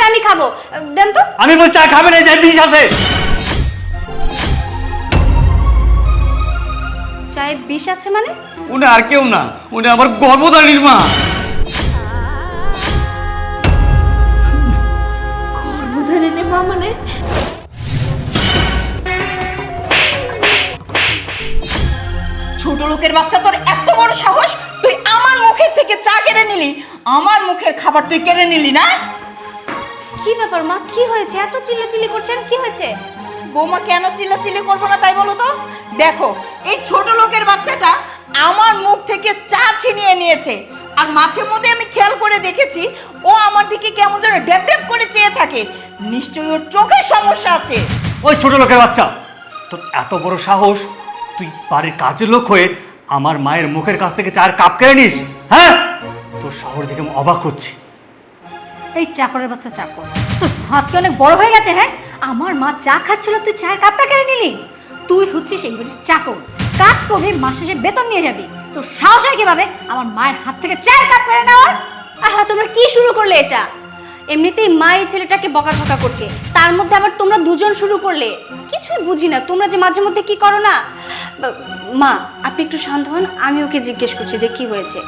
চাটা আমি খাব। দেন তো। আমি বলছি চা খাবে না যাই বিষ আছে। চায়ে বিষ আছে মানে? উনি আর কেউ না উনি আমার গর্ভধারীর মা মানে? ছোট লোকের বাচ্চা তোর এত বড় সাহস? তুই আমার মুখের থেকে চা কেড়ে নিলি। আমার মুখের খাবার তুই কেড়ে নিলি না? কি ব্যাপার মা? কি হয়েছে? এত চিল্লাচিল্লি করছেন কি হয়েছে? বৌমা কেন চিল্লাচিল্লি করব না তাই বলো তো? দেখো এই ছোট লোকের বাচ্চাটা আমার মুখ থেকে চা ছিনিয়ে নিয়েছে। আর মাঝে মধ্যে আমি খেয়াল করে দেখেছি ও আমার দিকে কেমন যেন ড্যাব ড্যাব করে চেয়ে থাকে। নিশ্চয়ই ওর চোখের সমস্যা আছে। ওই ছোট লোকের বাচ্চা তোর এত বড় সাহস? তুই বাড়ির কাজের লোক হয়ে আমার মায়ের মুখের কাছ থেকে চার কাপ কেড়ে নিস হ্যাঁ? তোর শহর দেখে আমি অবাক হচ্ছি। এই চাকরের বাচ্চা চাকর। তোর হাত কি অনেক বড় হয়ে গেছে হ্যাঁ? আমার মা চা খাচ্ছিল তুই চায়ের কাপটা কেড়ে নিলি? তুই হচ্ছিস এই চাকর। কাজ করবি মাস শেষে বেতন নিয়ে যাবি। তোর সাহস হয় কীভাবে আমার মায়ের হাত থেকে চায়ের কাপ কেড়ে নেওয়ার? আহা তোমরা কি শুরু করলে এটা? এমনিতেই মা এই ছেলেটাকে বকাঝকা করছে। তার মধ্যে আবার তোমরা দুজন শুরু করলে? কিছুই বুঝি না তোমরা যে মাঝে মধ্যে কি করো না? মা আপনি একটু শান্ত হন আমি ওকে জিজ্ঞেস করছি যে কি হয়েছে।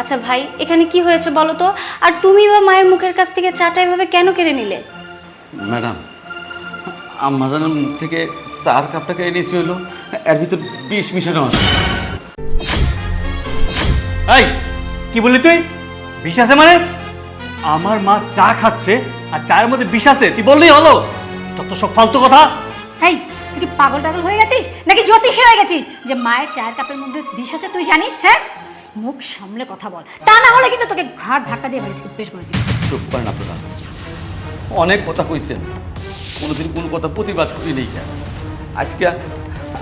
আচ্ছা ভাই এখানে কি হয়েছে বলো তো? আর তুমি বা মায়ের মুখের কাছ থেকে চাটা এভাবে কেন কেড়ে নিলে? ম্যাডাম আম্মাজানের মুখ থেকে চার কাপটা কেড়ে নিয়েছি হলো। এর ভিতর বিষ মিশানো আছে। এই কি বললি তুই? বিষ আছে মানে? আমার মা চা খাচ্ছে আর চায়ের মধ্যে বিষ আছে। তুই বললেই হলো? তত সব ফালতু কথা। এই তুই কি পাগল টাগল হয়ে গেছিস? নাকি জ্যোতিষী হয়ে গেছিস? যে মায়ের চায়ের কাপের মধ্যে বিষ আছে তুই জানিস হ্যাঁ? মুখ সামলে কথা বল। তা না হলে কিন্তু তোকে ঘাড় ধাক্কা দিয়ে বাড়ি থেকে বের করে দিবি। চুপ করেন আপনারা অনেক কথা কইছেন। কোনোদিন কোনো কথা প্রতিবাদ করি নেই কেন? আজকে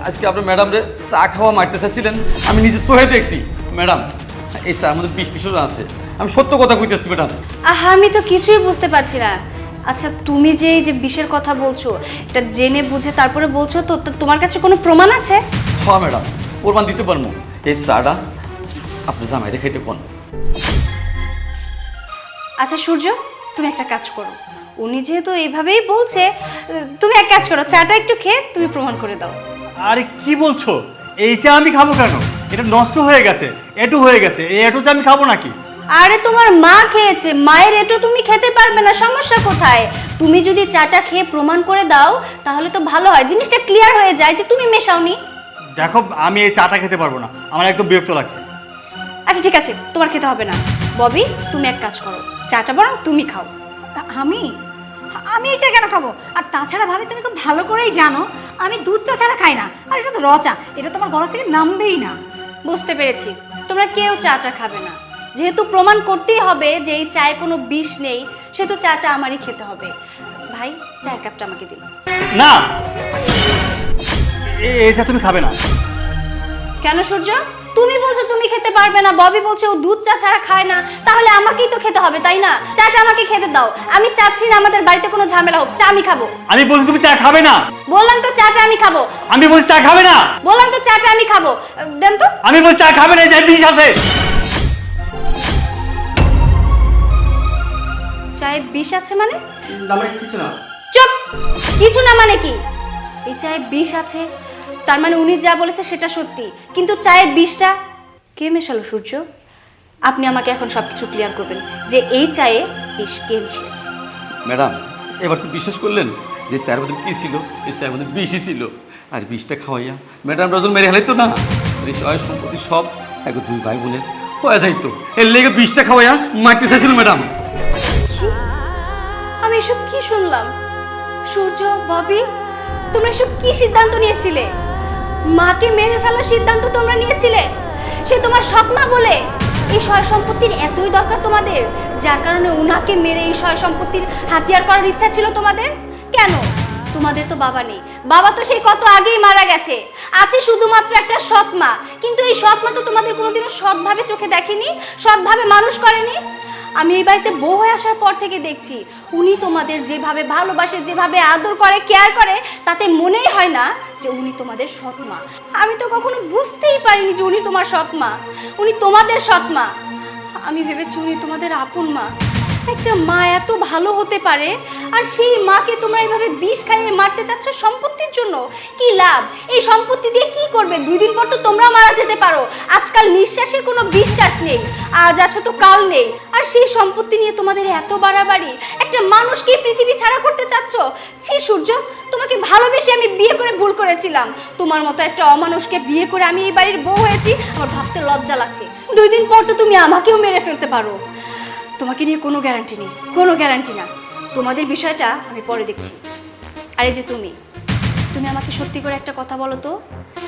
আজকে আপনার ম্যাডাম রে চা খাওয়া মারতে চাচ্ছিলেন আমি নিজে চোখে দেখছি। ম্যাডাম এই চা আমাদের বিষ পিছনে আছে। আমি সত্য কথা কইতেছি ম্যাডাম। আহা আমি তো কিছুই বুঝতে পারছি না। আচ্ছা তুমি যে এই যে বিষের কথা বলছো এটা জেনে বুঝে তারপরে বলছো তো তো তোমার কাছে কোনো প্রমাণ আছে? হ্যাঁ ম্যাডাম প্রমাণ দিতে পারব। এই চাটা আপনি জামাইরে খাইতে কোন? আচ্ছা সূর্য তুমি একটা কাজ করো। উনি যেহেতু এইভাবেই বলছে তুমি এক কাজ করো চাটা একটু খেয়ে তুমি প্রমাণ করে দাও। আরে কি বলছো? এই চা আমি খাব কেন? এটা নষ্ট হয়ে গেছে এটু হয়ে গেছে এই এটু চা আমি খাব নাকি? আরে তোমার মা খেয়েছে মায়ের এটো তুমি খেতে পারবে না সমস্যা কোথায়? তুমি যদি চাটা খেয়ে প্রমাণ করে দাও তাহলে তো ভালো হয়। জিনিসটা ক্লিয়ার হয়ে যায় যে তুমি মেশাওনি। দেখো আমি এই চাটা খেতে পারব না আমার একদম বিরক্ত লাগছে। আচ্ছা ঠিক আছে তোমার খেতে হবে না। ববি তুমি এক কাজ করো। চাটা বরং তুমি খাও। আমি? আমি এই চা কেন খাব? আর তাছাড়া ভাবি তুমি খুব ভালো করেই জানো আমি দুধ চা ছাড়া খাই না আর এটা তো র চা এটা তোমার গলা থেকে নামবেই না। বুঝতে পেরেছি। তোমরা কেউ চা চাটা খাবে না। যেহেতু প্রমাণ করতেই হবে যে এই চায়ে কোনো বিষ নেই সেহেতু চাটা আমারই খেতে হবে। ভাই চায়ের কাপটা আমাকে দিন। না! এ- এই চা তুমি খাবে না। কেন সূর্য? তুমি বলছো তুমি খেতে পারবে না ববি বলছে ও দুধ চা ছাড়া খায় না তাহলে আমাকেই তো খেতে হবে তাই না? চা চাটা আমাকে খেতে দাও আমি চাচ্ছি না আমাদের বাড়িতে কোনো ঝামেলা হোক চা আমি খাব। আমি বলছি তুমি চা খাবে না। বললাম তো চা চাটা আমি খাব। আমি বলছি চা খাবে না। বললাম তো চা চাটা আমি খাব। দেন তো। আমি বলছি চা খাবে না যাই বিষ আছে। চায়ে বিষ আছে মানে? আমার কিছু না। চুপ! কিছু না মানে কি? এই চায়ে বিষ আছে? তার মানে উনি যা বলেছে সেটা সত্যি। কিন্তু চায়ের বিষটা কে মেশালো সূর্য? আপনি আমাকে এখন সবকিছু ক্লিয়ার করবেন যে এই চায়ে বিষ কে মিশিয়েছে। ম্যাডাম এবার তো বিশ্বাস করলেন যে স্যার মধ্যে কী ছিল? এই স্যার মধ্যে বিষই ছিল। আর বিষটা খাওয়াইয়া ম্যাডাম রজন মেরে হেলাই তো না সয় সম্পত্তি সব এক দুই ভাই বোনের হয়ে যাইতো। এর লেগে বিষটা খাওয়াইয়া মারতে চাইছিল ম্যাডাম। আমি এসব কি শুনলাম? সূর্য ববি তোমরা এসব কি সিদ্ধান্ত নিয়েছিলে? মাকে মেরে ফেলার সিদ্ধান্ত তোমরা নিয়েছিলে? সে তোমার সৎমা বলে। এই সয় সম্পত্তির এতই দরকার তোমাদের, যার কারণে উনাকে মেরে এই সয় সম্পত্তির হাতিয়ার করার ইচ্ছা ছিল তোমাদের? কেন? তোমাদের তো বাবা নেই। বাবা তো সেই কত আগেই মারা গেছে। আছে শুধুমাত্র একটা সৎ মা কিন্তু এই সৎ মা তো তোমাদের কোনোদিনও সৎভাবে চোখে দেখেনি, সৎভাবে মানুষ করেনি। আমি এই বাড়িতে বউ হয়ে আসার পর থেকে দেখছি, উনি তোমাদের যেভাবে ভালোবাসে, যেভাবে আদর করে কেয়ার করে, তাতে মনেই হয় না। যে উনি তোমাদের সৎ মা আমি তো কখনো বুঝতেই পারিনি যে উনি তোমার সৎ মা উনি তোমাদের সৎ মা আমি ভেবেছি উনি তোমাদের আপন মা। একটা মা এত ভালো হতে পারে? আর সেই মাকে তোমরা এইভাবে বিষ খাইয়ে মারতে চাচ্ছ সম্পত্তির জন্য? কি লাভ? এই সম্পত্তি দিয়ে কি করবে? দুই দিন পর তো তোমরা মারা যেতে পারো। আজকাল নিঃশ্বাসের কোনো বিশ্বাস নেই। আজ আছো তো কাল নেই। আর সেই সম্পত্তি নিয়ে তোমাদের এত বাড়াবাড়ি। একটা মানুষকে পৃথিবী ছাড়া করতে চাচ্ছ? ছি, সূর্য, তোমাকে ভালোবেসে আমি বিয়ে করে ভুল করেছিলাম। তোমার মতো একটা অমানুষকে বিয়ে করে আমি এই বাড়ির বউ হয়েছি। আমার ভাবতে লজ্জা লাগছে। দুই দিন পর তো তুমি আমাকেও মেরে ফেলতে পারো। তোমাকে নিয়ে কোনো গ্যারান্টি নেই। কোনো গ্যারান্টি না। তোমাদের বিষয়টা আমি পরে দেখছি। আরে যে তুমি তুমি আমাকে সত্যি করে একটা কথা বলো তো,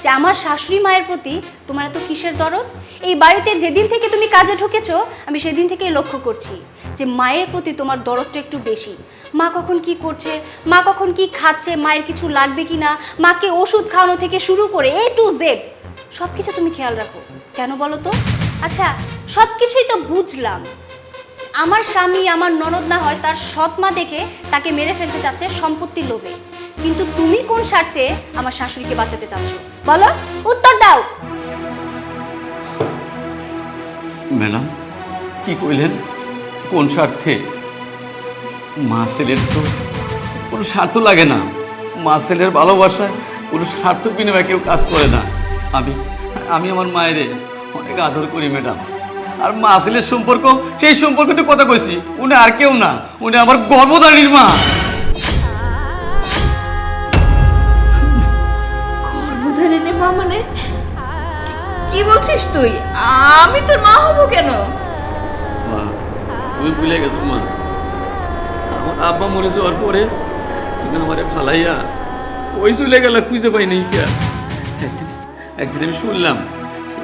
যে আমার শাশুড়ি মায়ের প্রতি তোমার এত কিসের দরদ? এই বাড়িতে যেদিন থেকে তুমি কাজে ঢুকেছো, আমি সেদিন থেকেই লক্ষ্য করছি যে মায়ের প্রতি তোমার দরদটা একটু বেশি। মা কখন কি করছে, মা কখন কি খাচ্ছে, মায়ের কিছু লাগবে কি না মাকে ওষুধ খাওয়ানো থেকে শুরু করে এ টু জেড সব কিছু তুমি খেয়াল রাখো। কেন বলো তো? আচ্ছা সব কিছুই তো বুঝলাম। আমার স্বামী, আমার ননদ না হয় তার সৎ মা দেখে তাকে মেরে ফেলতে চাচ্ছে সম্পত্তির লোভে। কিন্তু তুমি কোন স্বার্থে আমার শাশুড়িকে বাঁচাতে চাচ্ছ? বলো, উত্তর দাও। ম্যাডাম, কি কইলেন? কোন স্বার্থে? মা ছেলের তো কোনো স্বার্থ লাগে না। মা ছেলের ভালোবাসায় কোনো স্বার্থ বিনিময়ে কেউ কাজ করে না। আমি আমি আমার মায়েরে অনেক আদর করি, ম্যাডাম। আর মা ছেলের সম্পর্ক সেই সম্পর্কতে কথা কইছি। উনি আর কেউ না উনি আমার গর্ভধারীর মা। গর্ভধারিণী মা মানে? কি বলছিস তুই? আমি তোর মা হব কেন? মা তুমি ভুলে গেছো মা। আমার আব্বা মরে যাওয়ার পরে তুমি আমারে ফালাইয়া ওই চলে গেলা খুঁজে পাই নাই কে। একদিন একদিন আমি শুনলাম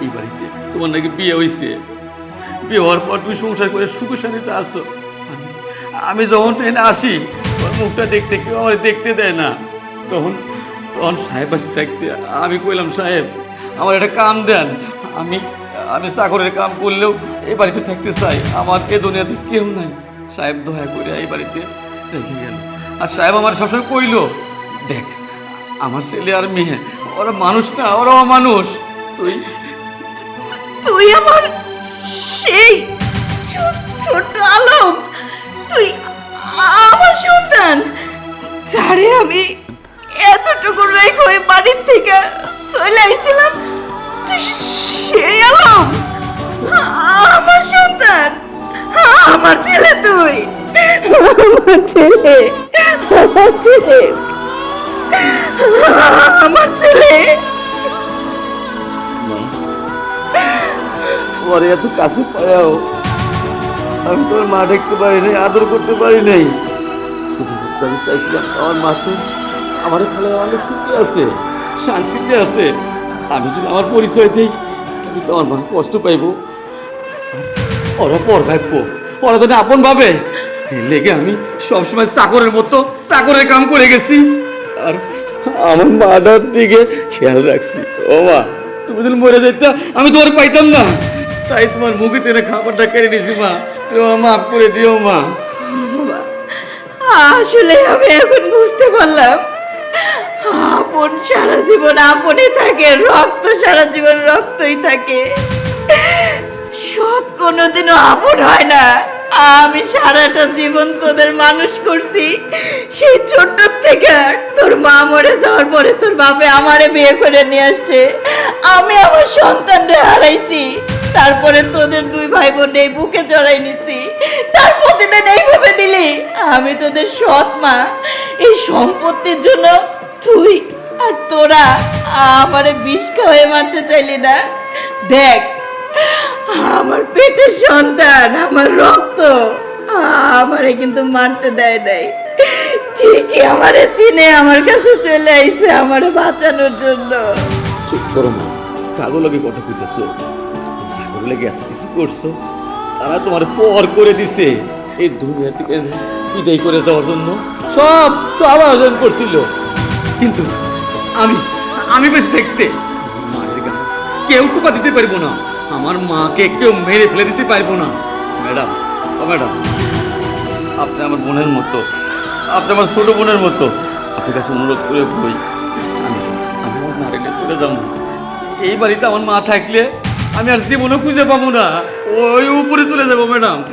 এই বাড়িতে তোমার নাকি বিয়ে হয়েছে বিয়ে হওয়ার পর তুমি সংসার করে সুখে শান্তিতে আসো আমি- যখন ট্রেনে আসি, ওর মুখটা দেখতে কেউ আমার দেখতে দেয় না। তখন তখন সাহেব আসি থাকতে আমি কইলাম, সাহেব, আমার একটা কাম দেন। আমি আমি চাকরের কাম করলেও এই বাড়িতে থাকতে চাই। আমার এ দুনিয়াতে কেউ নাই। সাহেব দয়া করে এই বাড়িতে রেখে গেল। আর সাহেব আমার সবসময় কইলো, দেখ, আমার ছেলে আর মেয়ে, ওরা মানুষ না ওরা অমানুষ তুই তুই আমার সেই ছো- ছোট আলম, তুই আমার সন্তান। যারে আমি এতটুকু রেখে ওই বাড়ির থেকে চলে আইছিলাম, তুই সেই আলম। আমার সন্তান, আমার ছেলে তুই। আমার ছেলে আমার ছেলে। আমার ছেলে। তোমার এত কাছে পায়াও। আমি তোমার মা দেখতে পারি নাই, আদর করতে পারি নাই। শুধু আমি চাইছিলাম আমার মা তো আমার ফলে অনেক সুখে আছে, শান্তিতে আছে। আমি যদি আমার পরিচয় দিই তাহলে তো আমার মা কষ্ট পাইব। ওরা পর ভাববো, ওরা তো আপন ভাবে। লেগে আমি সবসময় চাকরের মতো চাকরের কাম করে গেছি। আর আমার মাটার দিকে খেয়াল রাখছি। ও মা, তুমি যদি মরে যেতে আমি তোমার পাইতাম না। তাই তোমার মুখে তেনে খাবারটা কেড়ে নিয়েছি মা। মাফ করে দিও, মা। আসলে আমি এখন বুঝতে পারলাম, আপন সারা জীবন আপনে থাকে, রক্ত সারা জীবন রক্তই থাকে। সব কোনোদিনও আপন হয় না। আমি সারাটা জীবন তোদের মানুষ করছি, সেই ছোট্ট থেকে। তোর মা মরে যাওয়ার পরে তোর বাপে আমারে বিয়ে করে নিয়ে আসছে। আমি আমার সন্তানরে হারাইছি। তারপরে তোদের দুই ভাই বোন এই বুকে জড়াই নিছি। তার প্রতিদিন এইভাবে দিলি? আমি তোদের সৎ মা। এই সম্পত্তির জন্য তুই আর তোরা আমারে বিষ খাওয়াই মারতে চাইলি না। দেখ, আমার পেটের সন্তান, আমার রক্ত আমারে কিন্তু মারতে দেয় নাই। ঠিকই আমারে চিনে আমার কাছে চলে আইছে আমারে বাঁচানোর জন্য। চুপ করো না কাগো লগে কথা কইতেছো। লেগে এত কিছু করছ? তারা তোমার পর করে দিছে। এই দুনিয়া থেকে বিদায় করে দেওয়ার জন্য। সব সব আয়োজন করছিল। কিন্তু আমি আমি বেঁচে দেখতে মায়ের গান কেউ টুকা দিতে পারব না। আমার মাকে কেউ মেরে ফেলে দিতে পারব না। ম্যাডাম ও ম্যাডাম, আপনি আমার বোনের মতো, আপনি আমার ছোট বোনের মতো। আপনার কাছে অনুরোধ করে বই আমি আমি আমার মায়ের চলে যাব। এই বাড়িতে আমার মা থাকলে আমি আর জীবনও খুঁজে পাবো না। ওই উপরে চলে যাব, ম্যাডাম।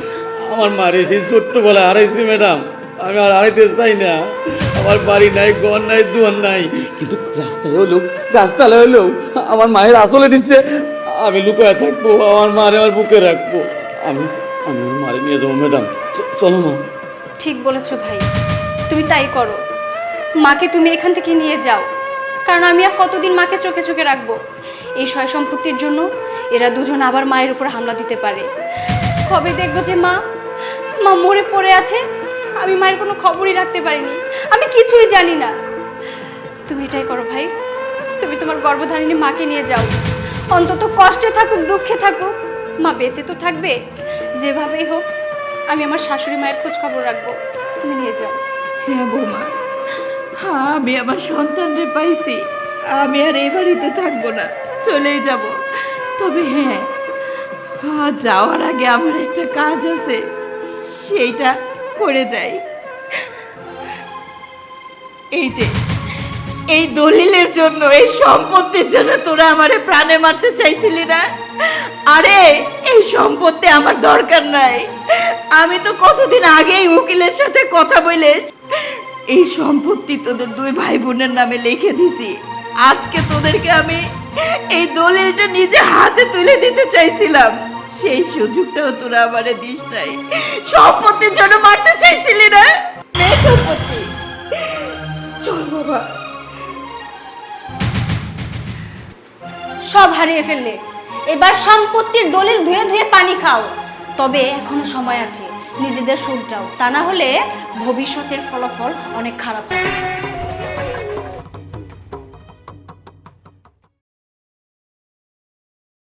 আমার মারে সেই ছোট্টবেলা হারাইছি, ম্যাডাম। আমি আর হারাইতে চাই না। আমার বাড়ি নাই, ঘর নাই, দুয়ার নাই। কিন্তু রাস্তায় হলেও রাস্তায় হলেও আমার মায়ের আসলে দিচ্ছে আমি লুকায় থাকব, আমার মারে আমার বুকে রাখব। আমি আমি মারে নিয়ে যাব, ম্যাডাম। চলো মা। ঠিক বলেছ ভাই। তুমি তাই করো। মাকে তুমি এখান থেকে নিয়ে যাও। কারণ আমি আর কতদিন মাকে চোখে চোখে রাখব? এই সয় সম্পত্তির জন্য এরা দুজন আবার মায়ের উপর হামলা দিতে পারে। কবে দেখব যে মা মা মরে পড়ে আছে, আমি মায়ের কোনো খবরই রাখতে পারিনি। আমি কিছুই জানি না। তুমি এটাই করো ভাই। তুমি তোমার গর্ভধারিণী মাকে নিয়ে যাও। অন্তত কষ্টে থাকুক, দুঃখে থাকুক, মা বেঁচে তো থাকবে। যেভাবেই হোক, আমি আমার শাশুড়ি মায়ের খোঁজ খবর রাখব। তুমি নিয়ে যাও। হ্যাঁ বৌমা হ্যাঁ আমি আমার সন্তানরে পাইছি। আমি আর এই বাড়িতে থাকব না। চলেই যাব। তবে হ্যাঁ যাওয়ার আগে আমার একটা কাজ আছে, সেইটা করে যাই। এই যে, এই দলিলের জন্য, এই সম্পত্তির জন্য তোরা আমারে প্রাণে মারতে চাইছিলি না? আরে, এই সম্পত্তি আমার দরকার নাই। আমি তো কতদিন আগেই উকিলের সাথে কথা বলে এই সম্পত্তি তোদের দুই ভাই বোনের নামে লিখে দিছি। আজকে তোদেরকে আমি এই দলিলটা নিজে হাতে তুলে দিতে চাইছিলাম। সেই সুযোগটাও তোরা আমারে দিস নাই। সম্পত্তির জন্য মারতে চাইছিলি না? সব হারিয়ে ফেললে। এবার সম্পত্তির দলিল ধুয়ে ধুয়ে পানি খাও। তবে এখনও সময় আছে। নিজেদের শুনটাও তা না হলে ভবিষ্যতের ফলাফল অনেক খারাপ হবে।